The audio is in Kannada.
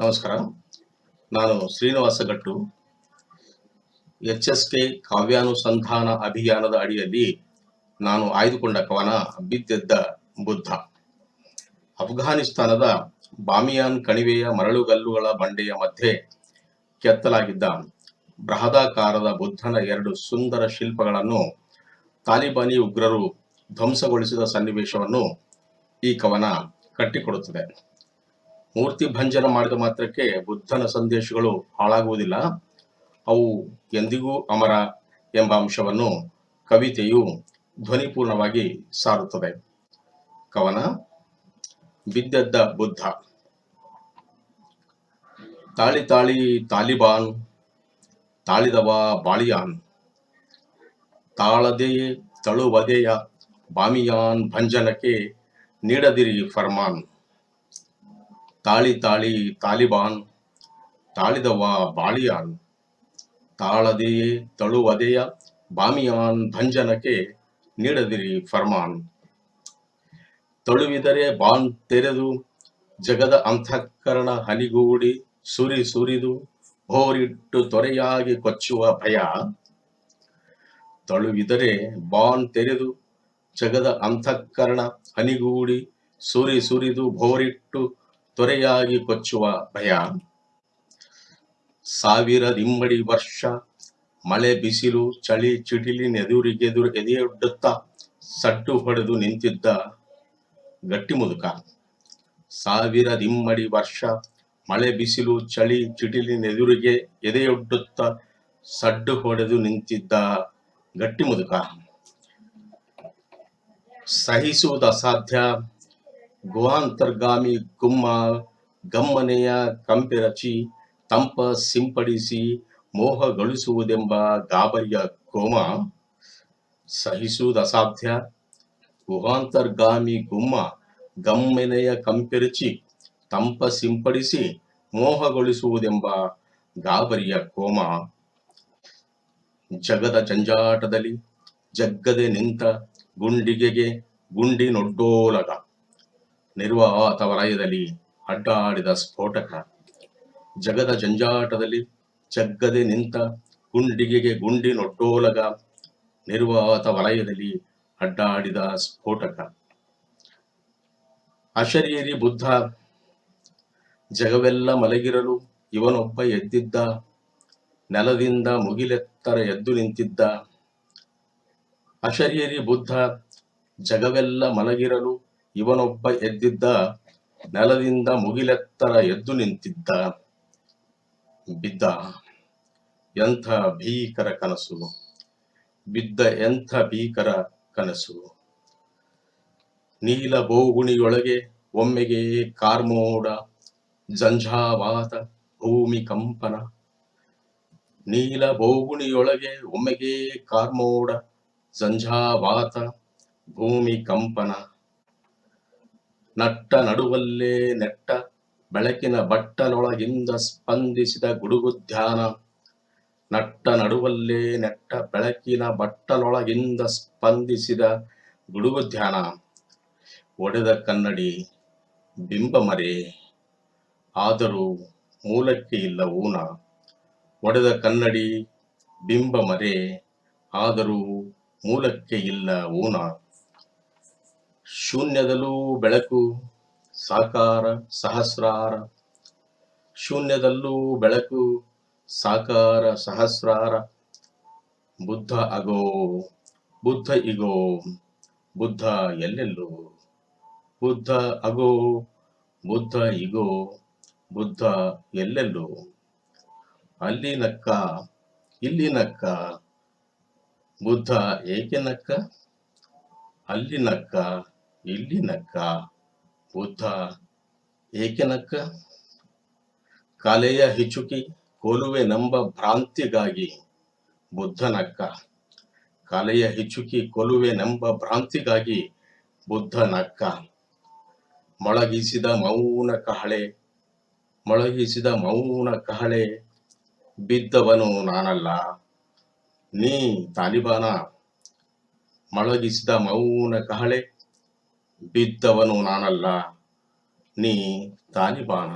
ನಮಸ್ಕಾರ. ನಾನು Srinivasa Gattu. H S K ಕಾವ್ಯಾನುಸಂಧಾನ ಅಭಿಯಾನದ ಅಡಿಯಲ್ಲಿ ನಾನು ಆಯ್ದುಕೊಂಡ ಕವನ ಬಿದ್ದೆದ್ದ ಬುದ್ಧ. ಅಫ್ಘಾನಿಸ್ತಾನದ ಬಾಮಿಯಾನ್ ಕಣಿವೆಯ ಮರಳುಗಲ್ಲುಗಳ ಬಂಡೆಯ ಮಧ್ಯೆ ಕೆತ್ತಲಾಗಿದ್ದ ಬೃಹದಾಕಾರದ ಬುದ್ಧನ ಎರಡು ಸುಂದರ ಶಿಲ್ಪಗಳನ್ನು ತಾಲಿಬಾನಿ ಉಗ್ರರು ಧ್ವಂಸಗೊಳಿಸಿದ ಸನ್ನಿವೇಶವನ್ನು ಈ ಕವನ ಕಟ್ಟಿಕೊಡುತ್ತದೆ. ಮೂರ್ತಿ ಭಂಜನ ಮಾಡಿದ ಮಾತ್ರಕ್ಕೆ ಬುದ್ಧನ ಸಂದೇಶಗಳು ಹಾಳಾಗುವುದಿಲ್ಲ. ಅವು ಎಂದಿಗೂ ಅಮರ ಎಂಬ ಅಂಶವನ್ನು ಕವಿತೆಯು ಧ್ವನಿಪೂರ್ಣವಾಗಿ ಸಾರುತ್ತದೆ. ಕವನ, ಬಿದ್ದೆದ್ದ ಬುದ್ಧ, ತಾಳಿ ತಾಳಿ ತಾಲಿಬಾನ್, ತಾಳಿದವ ಬಾಳಿಯಾನ್ ತಾಳದೆಯೇ ತಳುವದೆಯ ಬಾಮಿಯಾನ್ ಭಂಜನಕ್ಕೆ ನೀಡದಿರಿ ಫರ್ಮಾನ್. ತಾಳಿ ತಾಳಿ ತಾಲಿಬಾನ್, ತಾಳಿದವ ಬಾಳಿಯಾನ್, ತಾಳದೆಯೇ ತಳುವದೆಯ ಬಾಮಿಯಾನ್ ಭಂಜನಕ್ಕೆ ನೀಡದಿರಿ ಫರ್ಮಾನ್. ತಳುವಿದರೆ ಬಾನ್ ತೆರೆದು, ಜಗದ ಅಂತಃಕರಣ ಹನಿಗೂಡಿ ಸುರಿ ಸುರಿದು, ಹೋರಿಟ್ಟು ತೊರೆಯಾಗಿ ಕೊಚ್ಚುವ ಭಯ. ತಳುವಿದರೆ ಬಾನ್ ತೆರೆದು, ಜಗದ ಅಂತಃಕರಣ ಹನಿಗೂಡಿ ಸುರಿ ಸುರಿದು ಭೋರಿಟ್ಟು ತೊರೆಯಾಗಿ ಕೊಚ್ಚುವ ಭಯ. ಸಾವಿರ ದಿಮ್ಮಡಿ ವರ್ಷ, ಮಳೆ ಬಿಸಿಲು, ಚಳಿ ಚಿಟಿಲಿನೆದುರಿಗೆದುರು ಎದೆಯೊಡ್ಡುತ್ತಾ ಸಡ್ಡು ಹೊಡೆದು ನಿಂತಿದ್ದ ಗಟ್ಟಿ ಮುದುಕ. ಸಾವಿರ ದಿಮ್ಮಡಿ ವರ್ಷ, ಮಳೆ ಬಿಸಿಲು, ಚಳಿ ಚಿಟಿಲಿನೆದುರಿಗೆ ಎದೆಯೊಡ್ಡುತ್ತಾ ಸಡ್ಡು ಹೊಡೆದು ನಿಂತಿದ್ದ ಗಟ್ಟಿ ಮುದುಕ. ಸಹಿಸುವುದು ಅಸಾಧ್ಯ ಗುಹಾಂತರ್ಗಾಮಿ ಗುಮ್ಮ ಗಮ್ಮನೆಯ ಕಂಪೆರಚಿ ತಂಪ ಸಿಂಪಡಿಸಿ ಮೋಹಗೊಳಿಸುವುದೆಂಬ ಗಾಬರಿಯ ಕ್ರೋಮ ಸಹಿಸುವುದು ಅಸಾಧ್ಯ ಗುಹಾಂತರ್ಗಾಮಿ ಗುಮ್ಮ ಗಮ್ಮನೆಯ ಕಂಪೆರಚಿ ತಂಪ ಸಿಂಪಡಿಸಿ ಮೋಹಗೊಳಿಸುವುದೆಂಬ ಗಾಬರಿಯ ಕೋಮ. ಜಗದ ಜಂಜಾಟದಲ್ಲಿ ಜಗ್ಗದೆ ನಿಂತ ಗುಂಡಿಗೆಗೆ ಗುಂಡಿನೊಡ್ಡೋಲಗ ನಿರ್ವಾತ ವಲಯದಲ್ಲಿ ಅಡ್ಡಾಡಿದ ಸ್ಫೋಟಕ. ಜಗದ ಜಂಜಾಟದಲ್ಲಿ ಜಗ್ಗದೆ ನಿಂತ ಗುಂಡಿಗೆಗೆ ಗುಂಡಿನೊಡ್ಡೋಲಗ ನಿರ್ವಾತ ವಲಯದಲ್ಲಿ ಅಡ್ಡಾಡಿದ ಸ್ಫೋಟಕ. ಅಶರೀರಿ ಬುದ್ಧ ಜಗವೆಲ್ಲ ಮಲಗಿರಲು ಇವನೊಬ್ಬ ಎದ್ದಿದ್ದ, ನೆಲದಿಂದ ಮುಗಿಲೆತ್ತರ ಎದ್ದು ನಿಂತಿದ್ದ. ಅಶರೀರಿ ಬುದ್ಧ ಜಗವೆಲ್ಲ ಮಲಗಿರಲು ಇವನೊಬ್ಬ ಎದ್ದಿದ್ದ ನೆಲದಿಂದ ಮುಗಿಲೆತ್ತರ ಎದ್ದು ನಿಂತಿದ್ದ, ಬಿದ್ದ ಎಂಥ ಭೀಕರ ಕನಸು, ಬಿದ್ದ ಎಂಥ ಭೀಕರ ಕನಸು. ನೀಲ ಬೋಗುಣಿಯೊಳಗೆ ಒಮ್ಮೆಗೆ ಕಾರ್ಮೋಡ ಝಂಝಾವಾತ ಭೂಮಿ ಕಂಪನ. ನೀಲ ಬೋಗುಣಿಯೊಳಗೆ ಒಮ್ಮೆಗೆ ಕಾರ್ಮೋಡ ಝಂಝಾವಾತ ಭೂಮಿ ಕಂಪನ. ನಟ್ಟ ನಡುವಲ್ಲೇ ನೆಟ್ಟ ಬೆಳಕಿನ ಬಟ್ಟಲೊಳಗಿಂದ ಸ್ಪಂದಿಸಿದ ಗುಡುಗುಧ್ಯಾನ ನಟ್ಟ ನಡುವಲ್ಲೇ ನೆಟ್ಟ ಬೆಳಕಿನ ಬಟ್ಟಲೊಳಗಿಂದ ಸ್ಪಂದಿಸಿದ ಗುಡುಗುಧ್ಯಾನ ಒಡೆದ ಕನ್ನಡಿ ಬಿಂಬಮರೆ ಆದರೂ ಮೂಲಕ್ಕೆ ಇಲ್ಲ ಊನ. ಒಡೆದ ಕನ್ನಡಿ ಬಿಂಬಮರೆ ಆದರೂ ಮೂಲಕ್ಕೆ ಇಲ್ಲ ಊನ. ಶೂನ್ಯದಲ್ಲೂ ಬೆಳಕು, ಸಾಕಾರ, ಸಹಸ್ರಾರ. ಶೂನ್ಯದಲ್ಲೂ ಬೆಳಕು, ಸಾಕಾರ, ಸಹಸ್ರಾರ. ಬುದ್ಧ ಅಗೋ, ಬುದ್ಧ ಇಗೋ, ಬುದ್ಧ ಎಲ್ಲೆಲ್ಲೋ. ಬುದ್ಧ ಅಗೋ, ಬುದ್ಧ ಇಗೋ, ಬುದ್ಧ ಎಲ್ಲೆಲ್ಲೋ. ಅಲ್ಲಿ ನಕ್ಕ, ಇಲ್ಲಿ ನಕ್ಕ. ಬುದ್ಧ ಏಕೆ ನಕ್ಕ? ಅಲ್ಲಿ ನಕ್ಕ. ಇಲ್ಲಿ ನಕ್ಕ, ಬುದ್ಧ, ಏಕೆ ನಕ್ಕ? ಕಲೆಯ ಹಿಚುಕಿ ಕೊಲುವೆ ನಂಬ ಭ್ರಾಂತಿಗಾಗಿ ಬುದ್ಧನಕ್ಕ ಕಲೆಯ ಹಿಚುಕಿ ಕೊಲುವೆ ನಂಬ ಭ್ರಾಂತಿಗಾಗಿ ಬುದ್ಧನಕ್ಕ ಮೊಳಗಿಸಿದ ಮೌನ ಕಹಳೆ, ಮೊಳಗಿಸಿದ ಮೌನ ಕಹಳೆ, ಬಿದ್ದವನು ನಾನಲ್ಲ. ನೀ ತಾಲಿಬಾನ, ಮೊಳಗಿಸಿದ ಮೌನ ಕಹಳೆ ಬಿದ್ದವನು ನಾನಲ್ಲ ನೀ ತಾಲಿಬಾನ